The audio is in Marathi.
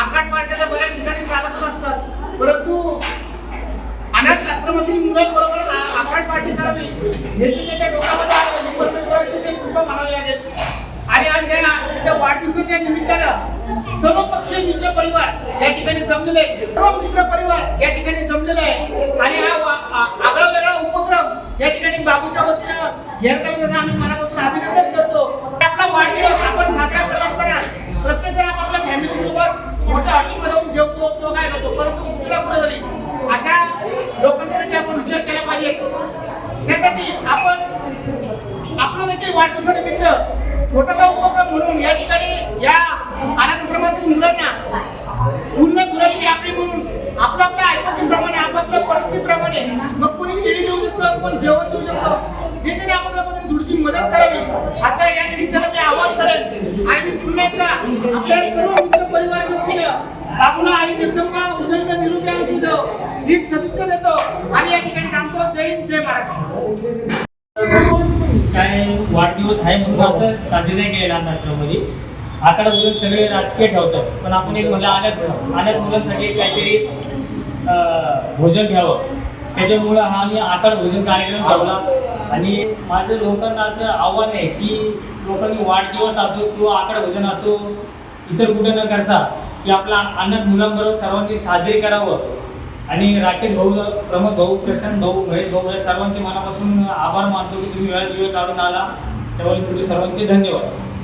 आखाट पार्ट्या बऱ्याच ठिकाणी चालतच असतात. परंतु अनाथ आश्रमातील मुलांबरोबर आखाट पार्टी करावी. हे त्याच्या डोक्यामध्ये आलं ते आणि आज या त्याच्या वाढदिवसाच्या निमित्तानं सर्व पक्ष मित्र परिवार या ठिकाणी जमलेले सर्व मित्र परिवार या ठिकाणी जमलेला आहे आणि हा आगळा वेगळा उपक्रम या ठिकाणी बाबूच्या वतीनं या आम्ही मनापासून अभिनंदन करतो. जेवतो तो काय करतो? परंतु दुसरा कुठे तरी अशा लोकांसाठी आपण विचार केला पाहिजे त्यासाठी आपण आपलं देखील मित्र छोटासा उपक्रम म्हणून या ठिकाणी या अनाथाश्रमातील मुलांना पूर्ण गुलाबी आपली म्हणून आपलं आपल्या ऐपतीप्रमाणे आपल्या परिस्थितीप्रमाणे मग कोणी केळी देऊ शकतो कोण जेवण देऊ शकतो हे त्यांनी आपापल्या पद्धतीने थोडीशी मदत करावी. असं या निमित्तानं मी आवाहन करेन. आणि मी पुन्हा एकदा आपल्या सर्व मित्र परिवाराच्या बाबूला आई जगदंबा उदंग निरोगी आमची जाऊ ही सदिच्छा देतो. आणि या ठिकाणी थांबतो जय हिंद जय महाराष्ट्र काय वाढदिवस आहे म्हणून असं साजरे नाही केलेलं अनाथाश्रममध्ये आकडा मुलं सगळे राजकीय ठेवतात. पण आपण एक मला अनाथ अनाथ मुलांसाठी काहीतरी भोजन घ्यावं. त्याच्यामुळं हा आम्ही आकार भोजन कार्यक्रम ठेवला. आणि माझं लोकांना असं आव्हान आहे की लोकांनी वाढदिवस असो किंवा आकाड भोजन असो इतर कुठं न करता की आपला आनंद मुलांबरोबर सर्वांनी साजरे करावं. आणि राकेश भाऊ प्रमोद भाऊ प्रशांत भाऊ महेश भाऊ या सर्वांचे मनापासून आभार मानतो की तुम्ही वेळात वेळ काढून आला. त्यामुळे तुम्ही सर्वांचे धन्यवाद.